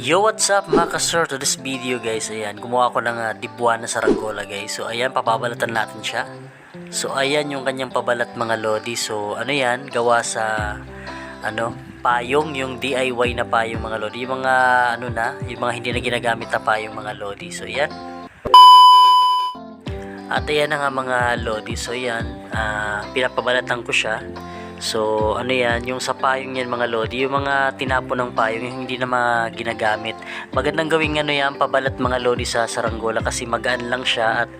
Yo, what's up mga ka-sir? To this video guys, ayan, gumawa ko ng uh, dibuan na saranggola guys. So ayan, papabalatan natin siya. So ayan yung kanyang pabalat mga lodi. So ano yan, gawa sa ano, payong, yung DIY na payong mga lodi. Yung mga ano na, yung mga hindi na ginagamit na payong mga lodi. So ayan. At ayan na nga mga lodi. So ayan, ah, pinapabalatan ko siya. So, ano yan, yung sa payong yan mga lodi, yung mga tinapon ng payong, yung hindi na mga ginagamit. Magandang gawing ano yan, pabalat mga lodi sa saranggola kasi magaan lang siya at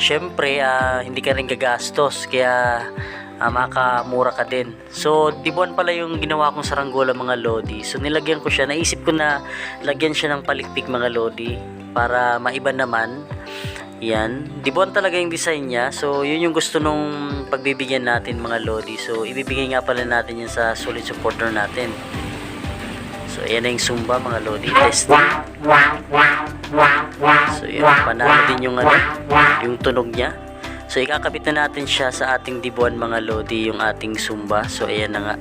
syempre, ah, hindi ka rin gagastos, kaya ah, makamura ka din. So, dibuan pala yung ginawa kong saranggola mga lodi. So, nilagyan ko siya, naisip ko na lagyan siya ng palikpik mga lodi para maiba naman. Yan. Dibuan talaga yung design niya. So, yun yung gusto nung pagbibigyan natin mga Lodi. So, ibibigay nga pala natin yan sa solid supporter natin. So, ayan na yung Zumba mga Lodi. Testing. So, yun. Panalo din yung, ano, yung tunog niya. So, ikakabit na natin siya sa ating dibuan mga Lodi, yung ating Zumba. So, ayan na nga.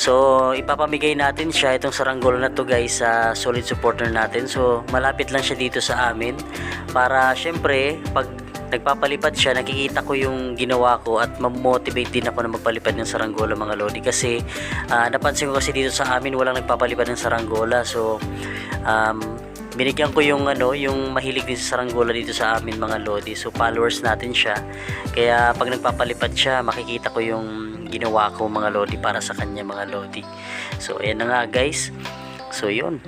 So, ipapamigay natin siya, itong saranggola na to guys, sa solid supporter natin. So, malapit lang siya dito sa amin. Para, syempre, pag nagpapalipad siya, nakikita ko yung ginawa ko at mamotivate din ako na magpalipad ng saranggola mga Lodi. Kasi, ah, napansin ko kasi dito sa amin, walang nagpapalipad ng saranggola. So, um, binigyan ko yung ano, yung mahilig din sa saranggola dito sa amin mga lodi. So followers natin siya. Kaya pag nagpapalipad siya, makikita ko yung ginawa ko mga lodi para sa kanya mga lodi. So ayan na nga guys. So yun.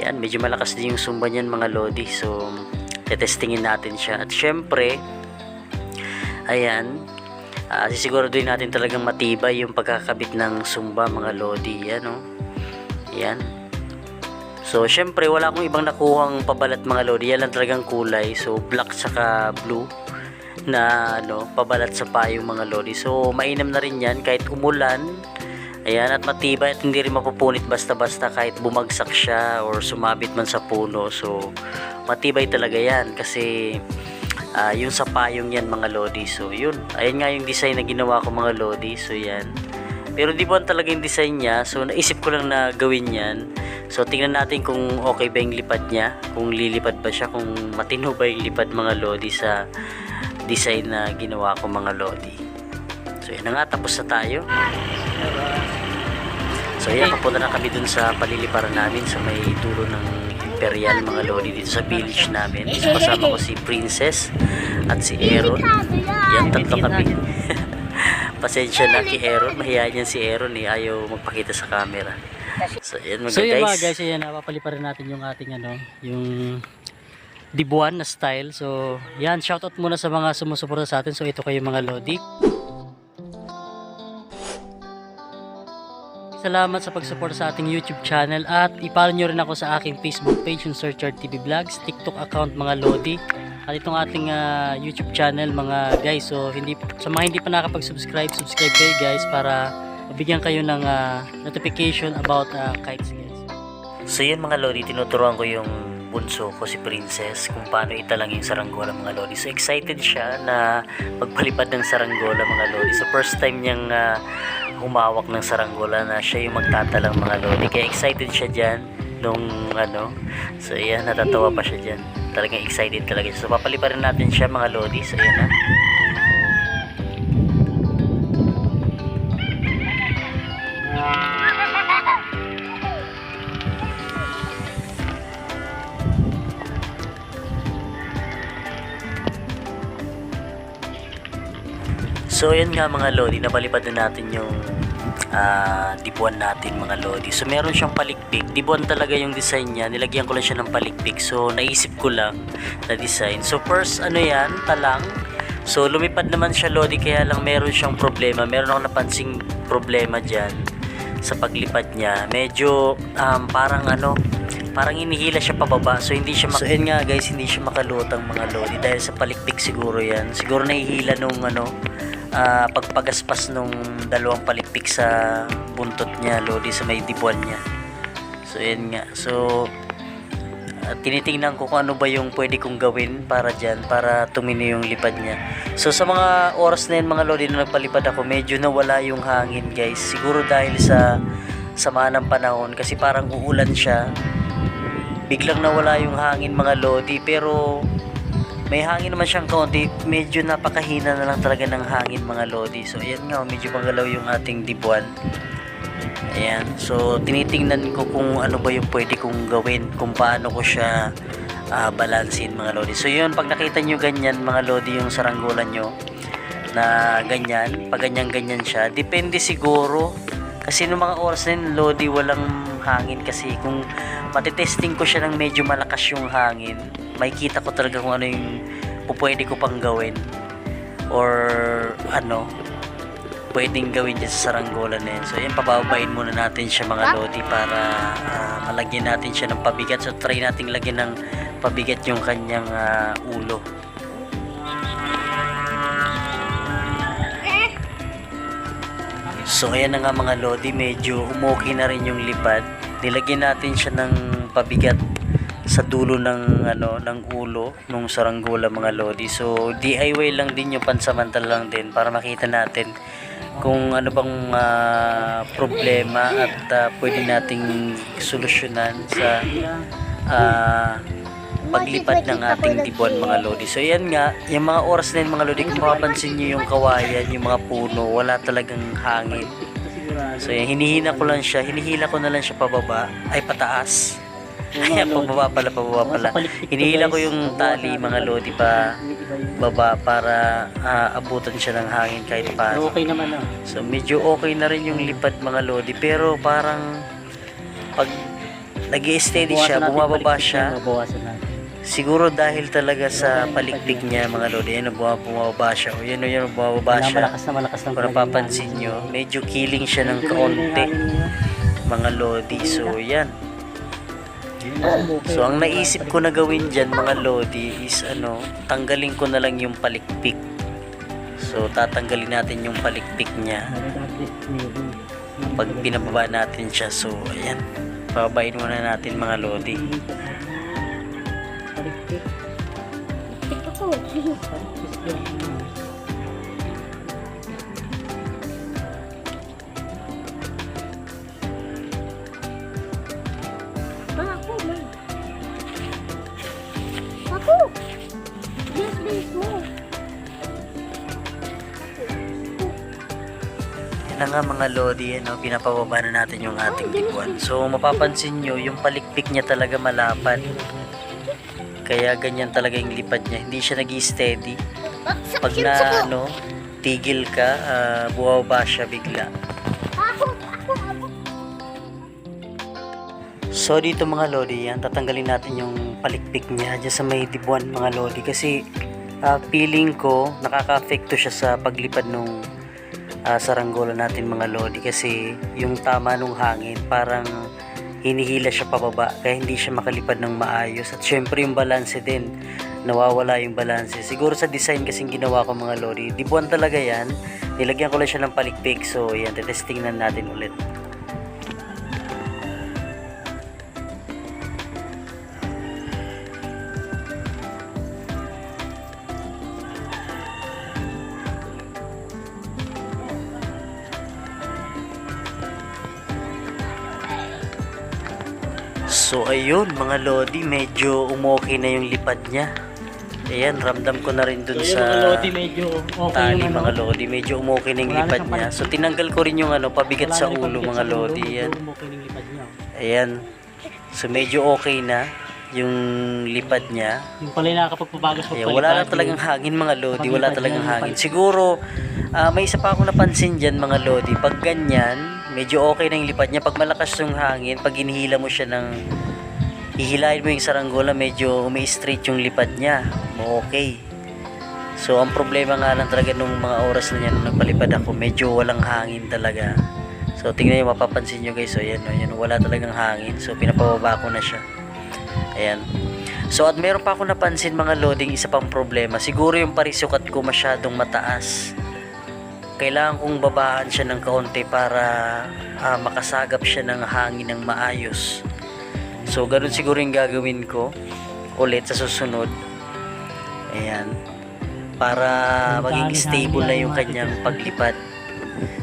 Yan, medyo malakas din yung sumba niyan mga lodi. So tetestingin natin siya. At syempre, ayan, uh, sisiguraduhin natin talagang matibay yung pagkakabit ng sumba mga lodi. Yan oh. Yan. So, syempre, wala akong ibang nakuhang pabalat mga lodi. Yan lang talagang kulay. So, black saka blue na ano, pabalat sa payong mga lodi. So, mainam na rin yan kahit umulan. Ayan, at matibay at hindi rin mapupunit basta-basta kahit bumagsak siya or sumabit man sa puno. So, matibay talaga yan kasi ah, yung sa payong yan mga lodi. So, yun. Ayan nga yung design na ginawa ko mga lodi. So, yan. Pero di ba talaga yung design niya? So, naisip ko lang na gawin yan. So, tingnan natin kung okay ba yung lipad niya. Kung lilipad ba siya. Kung matino ba yung lipad mga lodi sa design na ginawa ko mga lodi. So, yan na nga. Tapos na tayo. So, yan. Papunta na kami dun sa paliliparan namin sa may dulo ng Imperial mga lodi dito sa village namin. So, kasama ko si Princess at si Aaron. Yan, tatlo kami. Pasensya na kay Aaron. Mahihayin yan si Aaron eh. Ayaw magpakita sa camera. So, yan mga So yun mga guys. guys, ayan, napapaliparan natin yung ating ano, yung dibuan na style. So, yan, shoutout muna sa mga sumusuporta sa atin. So, ito kayo mga Lodi. Salamat sa pagsuporta sa ating YouTube channel at i-follow nyo rin ako sa aking Facebook page, yung Searcher TV Vlogs, TikTok account mga Lodi at itong ating ah, YouTube channel mga guys. So, hindi, sa mga hindi pa nakapag-subscribe, subscribe kayo guys para mabigyan kayo ng ah, notification about ah, kites guys. So yun mga Lodi, tinuturuan ko yung bunso ko si Princess kung paano italang yung saranggola mga Lodi. So excited siya na magpalipad ng saranggola mga Lodi. So first time niyang ah, humawak ng saranggola na siya yung magtatalang mga Lodi. Kaya excited siya dyan nung ano. So yan, natatawa pa siya dyan. Talagang excited talaga siya. So papaliparin natin siya mga Lodi. So yan na. So yun nga mga Lodi, napalipad na natin yung ah, dibuan natin mga Lodi. So meron siyang palikpik. Dibuan talaga yung design niya. Nilagyan ko lang siya ng palikpik. So naisip ko lang na design. So first ano yan, talang. So lumipad naman siya Lodi kaya lang meron siyang problema. Meron akong napansing problema dyan sa paglipad niya. Medyo um, parang ano, parang inihila siya pababa so hindi siya so yun nga guys hindi siya makalutang mga lodi dahil sa palikpik siguro yan siguro nahihila nung ano ah, pagpagaspas nung dalawang palikpik sa buntot niya lodi sa may dibuan niya. So yun nga. So ah, tinitingnan ko kung ano ba yung pwede kong gawin para dyan para tumino yung lipad niya. So sa mga oras na yun mga lodi na nagpalipad ako medyo nawala yung hangin guys. Siguro dahil sa sama ng panahon kasi parang uulan siya. Biglang nawala yung hangin mga lodi pero may hangin naman siyang kaunti. Medyo napakahina na lang talaga ng hangin mga lodi. So ayan nga medyo magalaw yung ating dibuan. Ayan. So tinitingnan ko kung ano ba yung pwede kong gawin kung paano ko siya ah, balansin mga lodi. So yun pag nakita nyo ganyan mga lodi yung saranggolan nyo na ganyan pag ganyan ganyan siya depende siguro. Kasi nung mga oras na yun lodi walang hangin. Kasi kung matitesting ko siya ng medyo malakas yung hangin makikita ko talaga kung ano yung pupwede ko pang gawin or ano pwedeng gawin dyan sa saranggola na yun. So, yan, pababain muna natin siya mga lodi para ah, malagyan natin siya ng pabigat. So, try natin lagyan ng pabigat yung kanyang ah, ulo. So, ayan na nga mga lodi, medyo umuki na rin yung lipad. Nilagyan natin siya ng pabigat sa dulo ng ano ng ulo nung saranggola mga lodi. So DIY lang din yung pansamantala lang din para makita natin kung ano bang ah, problema at ah, pwede nating solusyonan sa ah, paglipad ng ating dibuan mga lodi. So yan nga, yung mga oras na yun mga lodi, kung mapapansin nyo yung kawayan, yung mga puno, wala talagang hangin. So yan, hinihina ko lang siya, hinihila ko na lang siya pababa, ay pataas. Ayan, pababa pala, pababa pala. Hinihila ko yung tali mga lodi pa baba para ah, abutan siya ng hangin kahit paano. Okay naman ah. So medyo okay na rin yung lipad mga lodi pero parang pag nag steady siya, bumababa siya. Babawasan natin. Siguro dahil talaga sa palikpik niya mga lodi, yan bumababa, bumababa siya. O yan o yan bumababa siya. malakas na malakas ng Kung napapansin nyo, medyo killing siya ng kaunti mga lodi. So yan. So ang naisip ko na gawin dyan mga lodi is ano, tanggalin ko na lang yung palikpik. So tatanggalin natin yung palikpik niya pag binababa natin siya. So ayan, bababain muna natin mga lodi. Ako, man. Ako! Yes, please, mo. Na nga mga lodi, ano, pinapababa na natin yung ating dibuan. So mapapansin nyo, yung palikpik niya talaga malapad. Kaya ganyan talaga yung lipad niya. Hindi siya nag steady. Pag na ano, tigil ka, ah, buwaba siya bigla. So dito mga lodi, yan, tatanggalin natin yung palikpik niya dyan sa may dibuan mga lodi. Kasi ah, feeling ko nakaka-affecto siya sa paglipad nung ah, saranggola natin mga lodi. Kasi yung tama nung hangin parang hinihila siya pababa kaya hindi siya makalipad ng maayos. At syempre yung balanse din nawawala yung balanse. Siguro sa design kasing ginawa ko mga lodi dibuan talaga yan. Nilagyan ko lang siya ng palikpik so yan testing na natin ulit So ayun mga lodi, medyo umoke na yung lipad niya. Ayan, ramdam ko na rin dun So, sa mga lodi medyo okay tali yung ano. mga lodi. Medyo umoke na yung Wala na lipad niya. So tinanggal ko rin yung ano, pabigat Wala sa na ulo pabigat mga lodi. Yan. medyo okay yung lipad niya. Ayan. So medyo okay na yung lipad niya. Yung pala nakakapagpabagas Ayan, wala lang talagang hangin mga lodi, wala talagang hangin. Siguro, ah, may isa pa akong napansin dyan mga lodi. Pag ganyan, medyo okay na yung lipad niya. Pag malakas yung hangin, pag inihila mo siya ng hihilahin mo yung saranggola, medyo umi-straight yung lipad niya. Okay. So, ang problema nga lang talaga nung mga oras na yan, nung nagpalipad ako, medyo walang hangin talaga. So, tingnan nyo, mapapansin nyo guys. So, ayan, oh, ayan, wala talagang hangin. So, pinapababa ko na siya. Ayan. So, at meron pa ako napansin mga loading, isa pang problema. Siguro yung parisukat ko masyadong mataas. Kailangan kong babaan siya ng kaunti para ah, makasagap siya ng hangin ng maayos. So, ganun siguro yung gagawin ko ulit sa susunod. Ayan. Para maging stable na yung kanyang paglipad.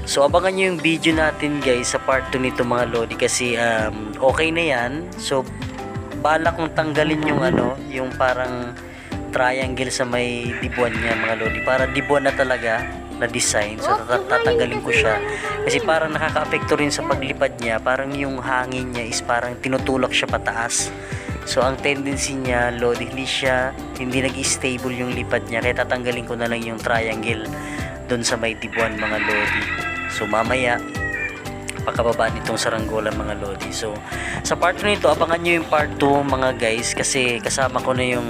So, abangan nyo yung video natin guys sa part 2 nito mga Lodi kasi um, okay na yan. So, balak kong tanggalin yung ano, yung parang triangle sa may dibuan niya mga lodi. Para dibuan na talaga na design. So tat- tatanggalin ko siya. Kasi parang nakaka-apekto rin sa paglipad niya. Parang yung hangin niya is parang tinutulak siya pataas. So ang tendency niya, lodi, hindi siya, hindi nag-stable yung lipad niya. Kaya tatanggalin ko na lang yung triangle doon sa may dibuan mga lodi. So mamaya, pakababa nitong saranggola mga lodi. So, sa part 2 nito, abangan nyo yung part 2 mga guys kasi kasama ko na yung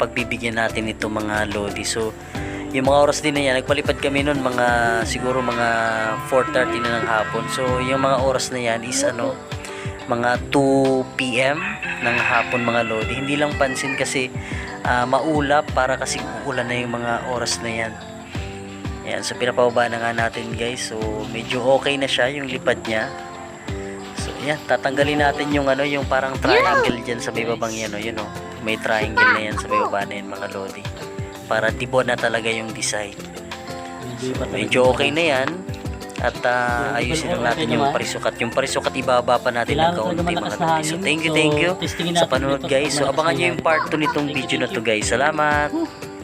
pagbibigyan natin nito mga lodi. So, yung mga oras din na yan, nagpalipad kami noon mga siguro mga 4.30 na ng hapon. So, yung mga oras na yan is ano, mga 2 p.m. ng hapon mga lodi. Hindi lang pansin kasi ah, maulap para kasi uulan na yung mga oras na yan. Ayan, so pinapababa na nga natin guys. So medyo okay na siya yung lipad niya. So ayan, tatanggalin natin yung ano, yung parang triangle diyan sa may babang yan, oh, yun oh. May triangle na yan sa may baba na yan mga lodi. Para tibon na talaga yung design. Talaga. Medyo okay na yan. At ah, ayusin lang natin yung parisukat. Yung parisukat ibaba pa natin ng kaunti mga lodi. So thank you, So, thank you sa panonood guys. So abangan nyo yung part 2 nitong video na to guys. Salamat!